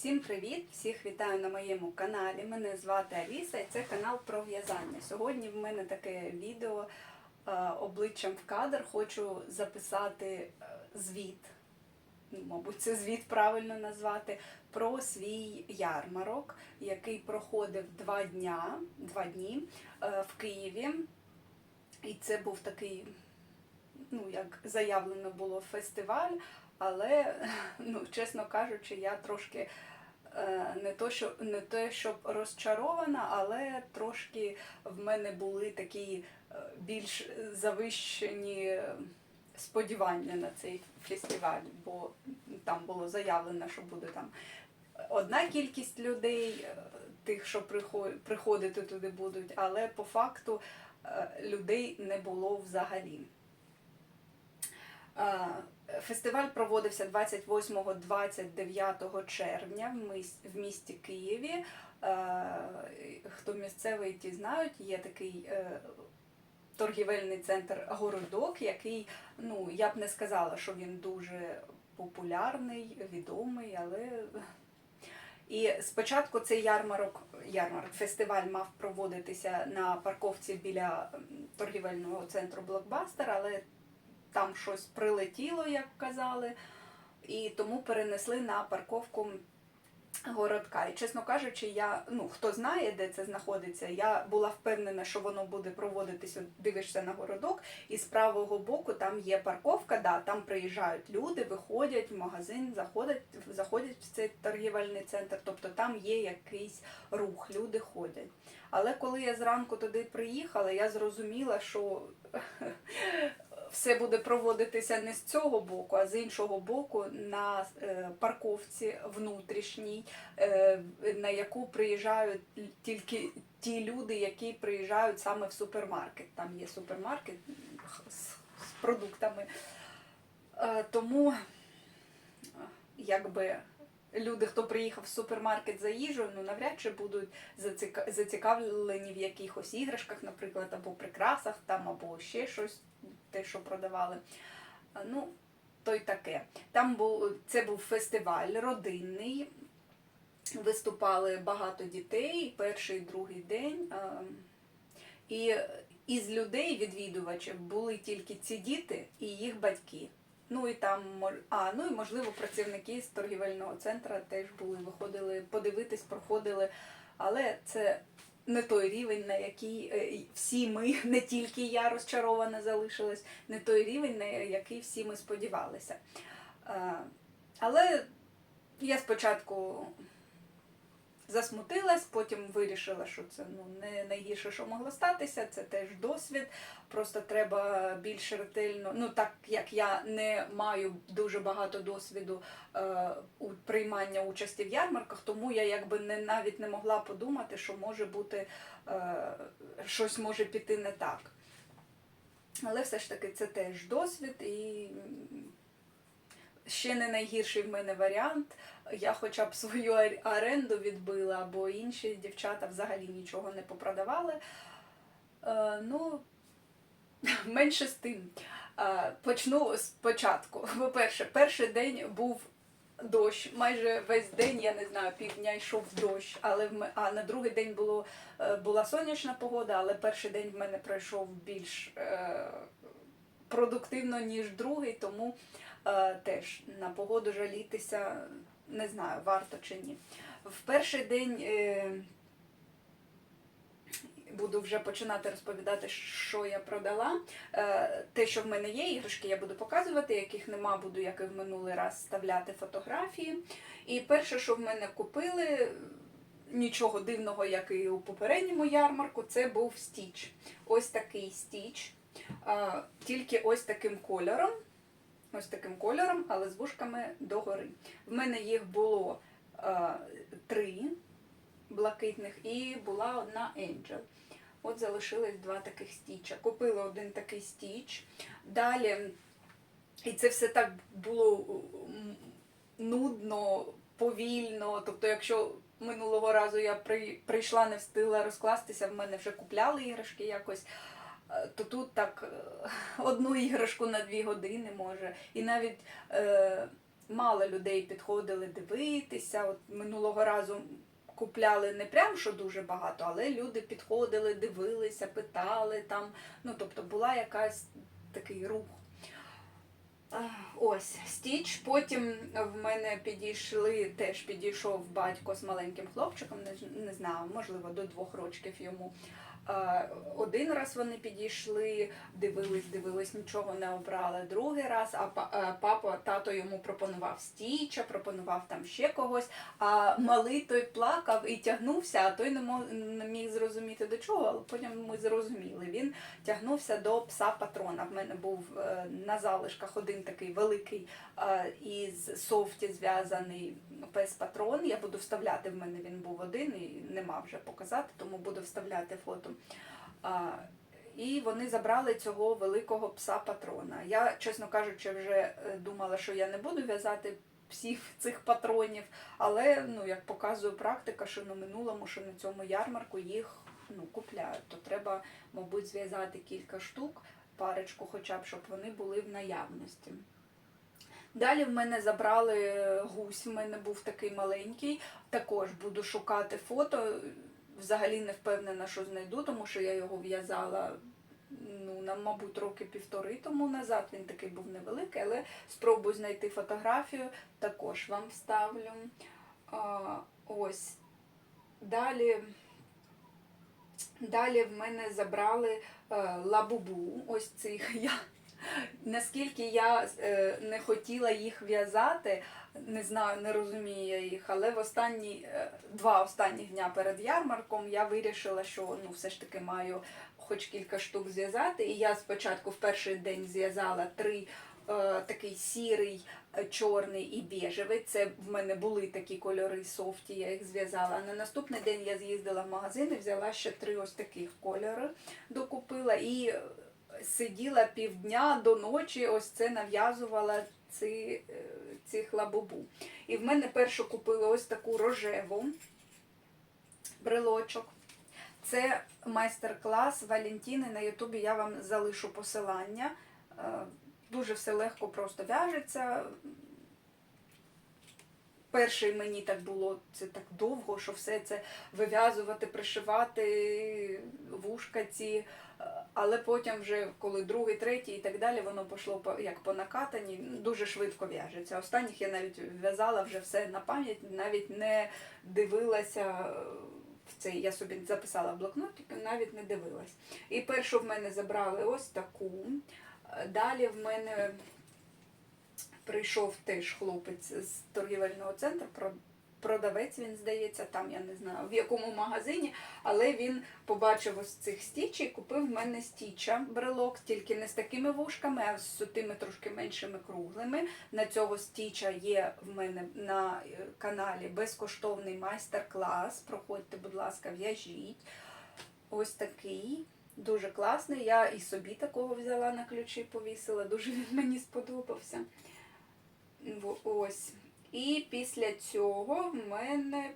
Всім привіт! Всіх вітаю на моєму каналі. Мене звати Аліса і це канал про в'язання. Сьогодні в мене таке відео е, обличчям в кадр. Хочу записати е, звіт, ну, мабуть, це звіт правильно назвати, про свій ярмарок, який проходив два дня, два дні е, в Києві. І це був такий, ну як заявлено було, фестиваль. Але, ну, чесно кажучи, я трошки е, не то, що не те, щоб розчарована, але трошки в мене були такі е, більш завищені сподівання на цей фестиваль, бо там було заявлено, що буде там одна кількість людей, е, тих, що приходити туди будуть, але по факту е, людей не було взагалі. Фестиваль проводився 28-29 червня в місті Києві. Е, Хто місцевий, ті знають, є такий е, торгівельний центр Городок, який, ну, я б не сказала, що він дуже популярний, відомий, але. І спочатку цей ярмарок, ярмарок, фестиваль мав проводитися на парковці біля торгівельного центру Блокбастер, але там щось прилетіло, як казали, і тому перенесли на парковку городка. І чесно кажучи, я, ну хто знає, де це знаходиться, я була впевнена, що воно буде проводитися, дивишся на городок, і з правого боку там є парковка, да, там приїжджають люди, виходять в магазин, заходять, заходять в цей торгівельний центр, тобто там є якийсь рух, люди ходять. Але коли я зранку туди приїхала, я зрозуміла, що все буде проводитися не з цього боку, а з іншого боку на е, парковці внутрішній, е, на яку приїжджають тільки ті люди, які приїжджають саме в супермаркет. Там є супермаркет з, продуктами. Е, Тому якби. Люди, хто приїхав в супермаркет за їжею, ну навряд чи будуть зацікавлені в якихось іграшках, наприклад, або прикрасах там, або ще щось, те, що продавали. Ну, то й таке. Там був це був фестиваль родинний. Виступали багато дітей, перший і другий день. І із людей, відвідувачів, були тільки ці діти і їх батьки. Ну і там а, ну і можливо працівники з торгівельного центру теж були, виходили подивитись, проходили. Але це не той рівень, на який е, всі ми, не тільки я розчарована залишилась, не той рівень, на який всі ми сподівалися. Е, Але я спочатку засмутилась, потім вирішила, що це ну, не найгірше, що могло статися, це теж досвід. Просто треба більш ретельно. Ну, так як я не маю дуже багато досвіду е, у приймання участі в ярмарках, тому я якби не навіть не могла подумати, що може бути е, щось може піти не так. Але все ж таки це теж досвід і ще не найгірший в мене варіант. Я хоча б свою оренду відбила, бо інші дівчата взагалі нічого не попродавали. Е, ну, менше з тим. Е, почну спочатку. По-перше, перший день був дощ. Майже весь день, я не знаю, півдня йшов дощ, але в ме- а на другий день було, е, була сонячна погода, але перший день в мене пройшов більш е, продуктивно, ніж другий, тому теж на погоду жалітися не знаю, варто чи ні. В перший день е, буду вже починати розповідати, що я продала. Е, те, що в мене є, іграшки я буду показувати, яких нема, буду, як і в минулий раз, вставляти фотографії. І перше, що в мене купили, нічого дивного, як і у попередньому ярмарку, це був стіч. Ось такий стіч, е, тільки ось таким кольором. Ось таким кольором, але з вушками догори. В мене їх було е, три блакитних і була одна Angel. От залишилось два таких стіча. Купила один такий стіч. Далі, і це все так було нудно, повільно. Тобто, якщо минулого разу я прийшла, не встигла розкластися, в мене вже купляли іграшки якось. Е, То тут так е, одну іграшку на дві години може. І навіть е, мало людей підходили дивитися. От минулого разу купляли не прям що дуже багато, але люди підходили, дивилися, питали там. Ну, тобто була якась такий рух. Ось стіч. Потім в мене підійшли, теж підійшов батько з маленьким хлопчиком, не, не знаю, можливо, до двох років йому. Один раз вони підійшли, дивились, дивились, нічого не обрали. Другий раз, а папа, тато йому пропонував стіча, пропонував там ще когось. А малий той плакав і тягнувся, а той не міг зрозуміти до чого, але потім ми зрозуміли. Він тягнувся до пса патрона. В мене був е, на залишках один такий великий е, із софті зв'язаний пес патрон. Я буду вставляти. В мене він був один і нема вже показати, тому буду вставляти фото. І вони забрали цього великого пса патрона. Я, чесно кажучи, вже е, думала, що я не буду в'язати всіх цих патронів, але ну, як показує практика, що на минулому, що на цьому ярмарку їх ну, купляють, то треба, мабуть, зв'язати кілька штук, парочку, хоча б, щоб вони були в наявності. Далі в мене забрали гусь, в мене був такий маленький. Також буду шукати фото. Взагалі не впевнена, що знайду, тому що я його в'язала ну, на, мабуть, роки півтори тому назад. Він такий був невеликий, але спробую знайти фотографію, також вам вставлю. А, ось. Далі, далі в мене забрали е, лабубу. Ось цих я. Наскільки я е, не хотіла їх в'язати, не знаю, не розумію я їх, але в останні е, два останні дня перед ярмарком я вирішила, що ну все ж таки маю хоч кілька штук зв'язати. І я спочатку в перший день зв'язала три е, такий сірий, е, чорний і біжевий. Це в мене були такі кольори софті, я їх зв'язала. А на наступний день я з'їздила в магазин і взяла ще три ось таких кольори, докупила і сиділа півдня до ночі, ось це нав'язувала ці, е, цих лабубу. І в мене першу купила ось таку рожеву брелочок. Це майстер-клас Валентіни на Ютубі. Я вам залишу посилання. Е, Дуже все легко просто в'яжеться. Перший мені так було це так довго, що все це вив'язувати, пришивати, вушка ці. Е, Але потім, вже коли другий, третій і так далі, воно пішло як по накатанні, дуже швидко в'яжеться. Останніх я навіть в'язала вже все на пам'ять, навіть не дивилася е, в цей. Я собі записала в блокнотик, навіть не дивилась. І першу в мене забрали ось таку. Е, Далі в мене прийшов теж хлопець з торгівельного центру. Продавець він здається, там я не знаю в якому магазині, але він побачив ось цих стіч і купив в мене стіча брелок, тільки не з такими вушками, а з тими трошки меншими круглими. На цього стіча є в мене на е, каналі безкоштовний майстер-клас. Проходьте, будь ласка, в'яжіть. Ось такий. Дуже класний. Я і собі такого взяла на ключі, повісила. Дуже він мені сподобався. Ось. І після цього в мене.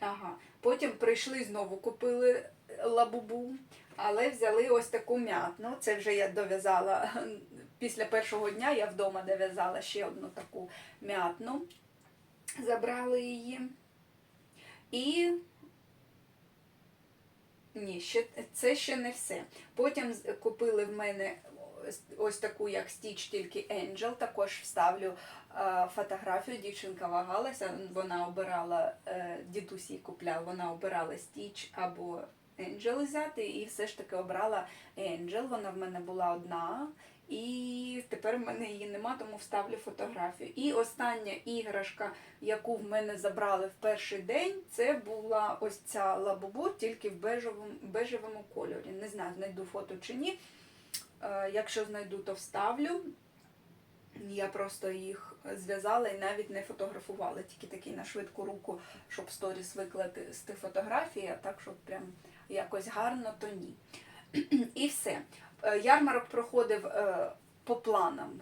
Ага. Потім прийшли знову, купили лабубу, але взяли ось таку м'ятну. Це вже я дов'язала після першого дня я вдома дов'язала ще одну таку м'ятну. Забрали її. І ні, ще, це ще не все. Потім купили в мене ось- таку, як Stitch, тільки Angel. Також вставлю е, фотографію. Дівчинка вагалася, вона обирала, е, дідусь їй купляв, вона обирала Stitch або Angel взяти, і все ж таки обрала Angel. Вона в мене була одна. І тепер в мене її нема, тому вставлю фотографію. І остання іграшка, яку в мене забрали в перший день, це була ось ця лабубу, тільки в бежевому, бежевому кольорі. Не знаю, знайду фото чи ні. Е, Якщо знайду, то вставлю. Я просто їх зв'язала і навіть не фотографувала, тільки такий на швидку руку, щоб сторіс викласти фотографії, а так, щоб прям якось гарно, то ні. І все. Е, Ярмарок проходив е, по планам.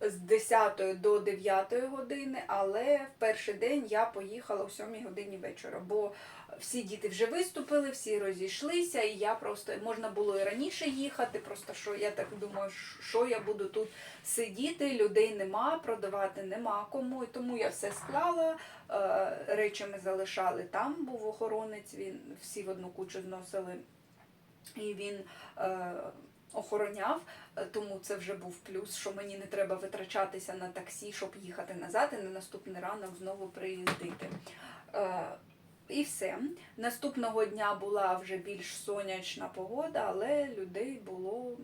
З 10 до 9 години, але в перший день я поїхала о 7 годині вечора, бо всі діти вже виступили, всі розійшлися, і я просто можна було і раніше їхати. Просто що я так думаю, що я буду тут сидіти, людей нема, продавати нема кому. І тому я все склала. е, Речі ми залишали там, був охоронець, він всі в одну кучу зносили. І він е, охороняв, е, тому це вже був плюс, що мені не треба витрачатися на таксі, щоб їхати назад і на наступний ранок знову приїздити. Е, і все. Наступного дня була вже більш сонячна погода, але людей було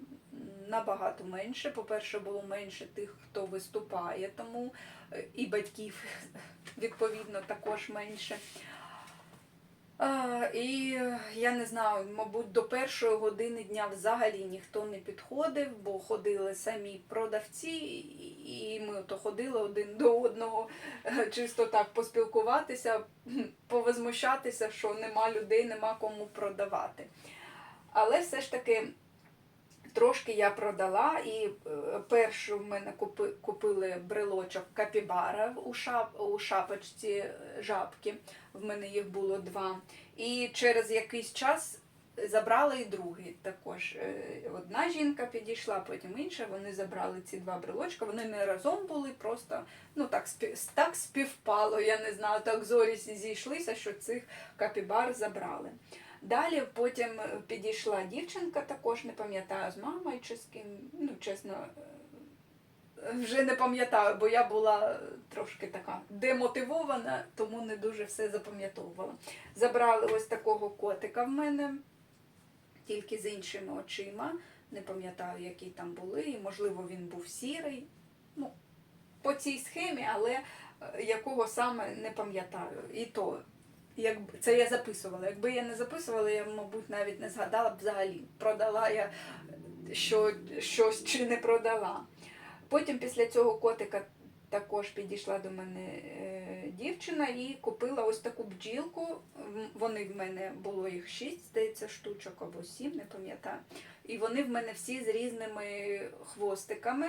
набагато менше. По-перше, було менше тих, хто виступає, тому е, і батьків відповідно також менше. І е, я не знаю, мабуть, до першої години дня взагалі ніхто не підходив, бо ходили самі продавці, і ми то ходили один до одного, е, чисто так поспілкуватися, повозмущатися, що нема людей, нема кому продавати. Але все ж таки. Трошки я продала, і е, першу в мене купи, купили брелочок капібара у, шап, у шапочці е, жабки. В мене їх було два. І через якийсь час забрали і другий також. Е, Одна жінка підійшла, потім інша. Вони забрали ці два брелочка. Вони не разом були, просто ну так так співпало. Я не знаю, так зорі зійшлися, що цих капібар забрали. Далі потім підійшла дівчинка, також не пам'ятаю з мамою чи з ким. Ну, чесно, е, вже не пам'ятаю, бо я була трошки така демотивована, тому не дуже все запам'ятовувала. Забрали ось такого котика в мене, тільки з іншими очима. Не пам'ятаю, які там були, і можливо він був сірий. Ну, по цій схемі, але е, якого саме не пам'ятаю. І то Якби це я записувала. Якби я не записувала, я, мабуть, навіть не згадала б взагалі, продала я що, щось чи не продала. Потім після цього котика також підійшла до мене е, дівчина і купила ось таку бджілку. Вони в мене було їх шість, здається, штучок або сім, не пам'ятаю. І вони в мене всі з різними хвостиками.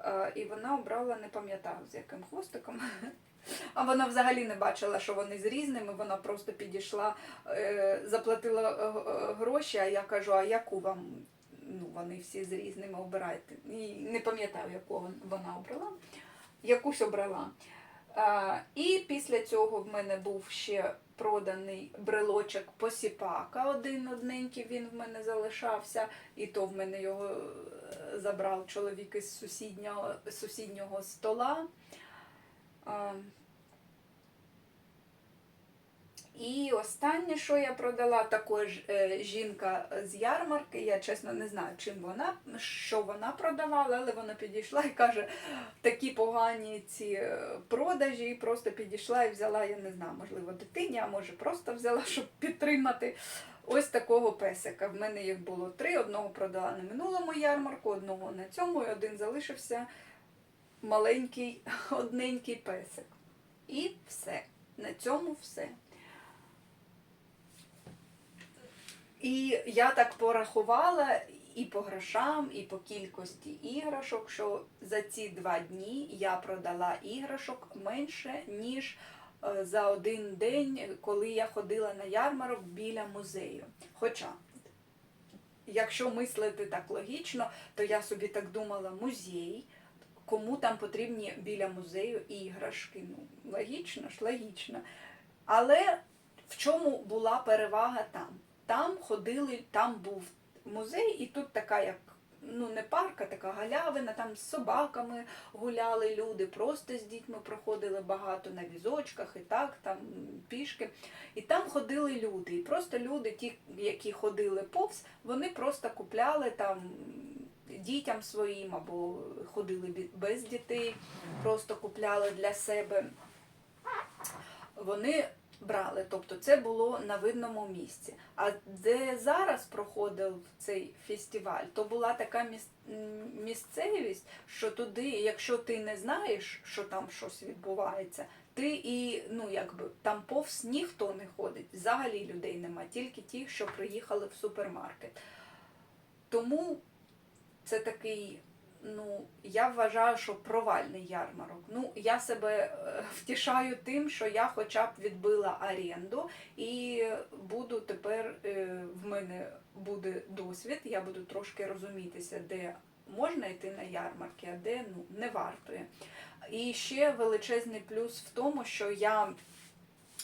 Е, І вона обрала, не пам'ятаю, з яким хвостиком. А вона взагалі не бачила, що вони з різними. Вона просто підійшла, е, заплатила е, е, гроші, а я кажу, а яку вам? Ну, вони всі з різними обирайте. І не пам'ятаю, яку вона обрала. Якусь обрала. І після цього в мене був ще проданий брелочок посіпака, один одненький він в мене залишався, і то в мене його забрав чоловік із сусіднього, сусіднього стола. І останнє, що я продала, також е, жінка з ярмарки. Я чесно не знаю, чим вона, що вона продавала, але вона підійшла і каже, такі погані ці е, продажі, і просто підійшла і взяла, я не знаю, можливо, дитині, а може просто взяла, щоб підтримати. Ось такого песика. В мене їх було три. Одного продала на минулому ярмарку, одного на цьому, і один залишився маленький, одненький песик. І все. На цьому все. І я так порахувала і по грошам, і по кількості іграшок, що за ці два дні я продала іграшок менше, ніж е, за один день, коли я ходила на ярмарок біля музею. Хоча, якщо мислити так логічно, то я собі так думала, музей, кому там потрібні біля музею іграшки. Ну, логічно ж, логічно. Але в чому була перевага там? Там ходили, там був музей, і тут така, як ну не парк, а така галявина, там з собаками гуляли люди, просто з дітьми проходили багато на візочках і так, там пішки. І там ходили люди. І просто люди, ті, які ходили повз, вони просто купляли там дітям своїм або ходили без дітей, просто купляли для себе. Вони брали, тобто це було на видному місці. А де зараз проходив цей фестиваль, то була така місцевість, що туди, якщо ти не знаєш, що там щось відбувається, ти і ну якби там повз ніхто не ходить, взагалі людей нема, тільки ті, що приїхали в супермаркет. Тому це такий ну, я вважаю, що провальний ярмарок. Ну, я себе е, втішаю тим, що я хоча б відбила оренду і буду тепер е, в мене буде досвід, я буду трошки розумітися, де можна йти на ярмарки, а де ну, не вартує. І ще величезний плюс в тому, що я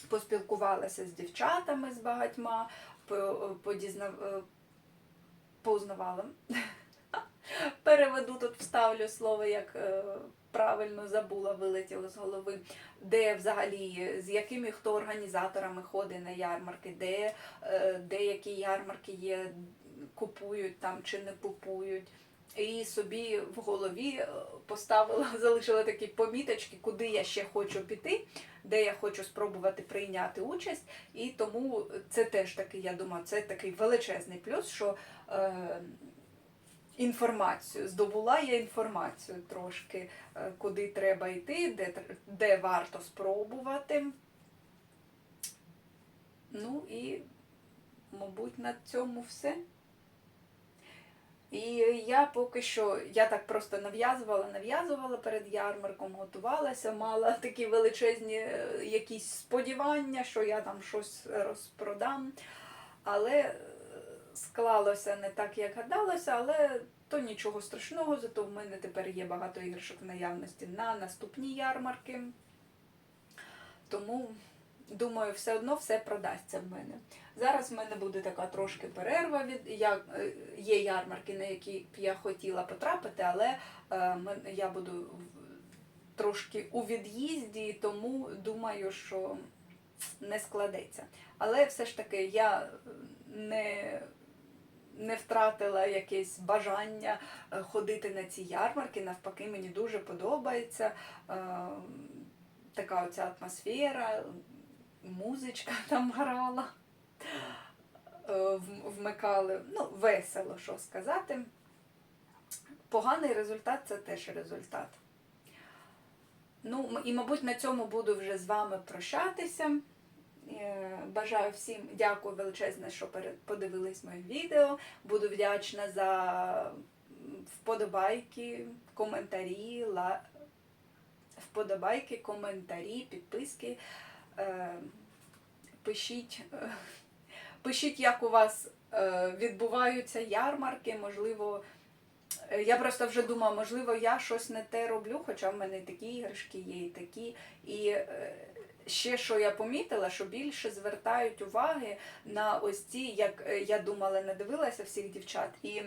поспілкувалася з дівчатами з багатьма, е, познавала. Переведу тут, вставлю слово, як е, правильно забула, вилетіло з голови, де взагалі, з якими хто організаторами ходить на ярмарки, де е, деякі ярмарки є, купують там чи не купують. І собі в голові е, поставила, залишила такі поміточки, куди я ще хочу піти, де я хочу спробувати прийняти участь. І тому це теж такий, я думаю, це такий величезний плюс, що е, інформацію здобула я інформацію трошки, е, куди треба йти, де, де варто спробувати. Ну і, мабуть, на цьому все. І я поки що, я так просто нав'язувала, нав'язувала перед ярмарком, готувалася, мала такі величезні е, якісь сподівання, що я там щось розпродам. Але е, склалося не так, як гадалося, але то нічого страшного, зато в мене тепер є багато іграшок в наявності на наступні ярмарки. Тому, думаю, все одно все продасться в мене. Зараз в мене буде така трошки перерва від я, е, є ярмарки, на які б я хотіла потрапити, але е, я буду трошки у від'їзді, тому думаю, що не складеться. Але все ж таки я не, не втратила якесь бажання е, ходити на ці ярмарки. Навпаки, мені дуже подобається е, така оця атмосфера, музичка там грала е, вмикали. Ну, весело, що сказати. Поганий результат це теж результат. Ну, і, мабуть, на цьому буду вже з вами прощатися. Е, Бажаю всім дякую величезне, що подивились моє відео. Буду вдячна за вподобайки, коментарі, ла... вподобайки, коментарі, підписки. Е, Пишіть, е, пишіть, як у вас відбуваються ярмарки, можливо. Я просто вже думала, можливо, я щось не те роблю, хоча в мене такі іграшки є, і такі. І ще що я помітила, що більше звертають уваги на ось ці, як е, я думала, не дивилася всіх дівчат. І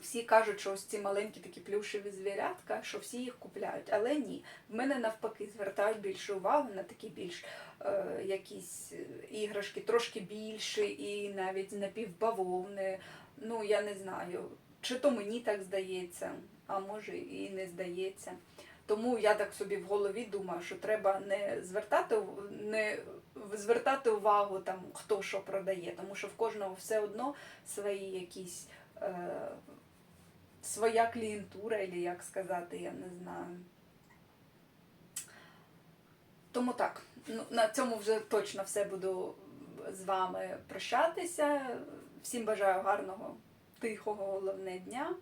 всі кажуть, що ось ці маленькі такі плюшеві звірятка, що всі їх купляють. Але ні, в мене навпаки звертають більше увагу на такі більш е, якісь е, іграшки, трошки більші і навіть напівбавовни. Ну, я не знаю, чи то мені так здається, а може і не здається. Тому я так собі в голові думаю, що треба не звертати не звертати увагу там, хто що продає, тому що в кожного все одно свої якісь е, своя клієнтура, або як сказати, я не знаю. Тому так, ну, на цьому вже точно все буду з вами прощатися. Всім бажаю гарного, тихого, головне дня.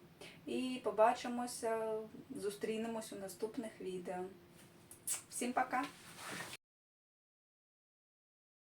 І побачимося, зустрінемось у наступних відео. Всім пока!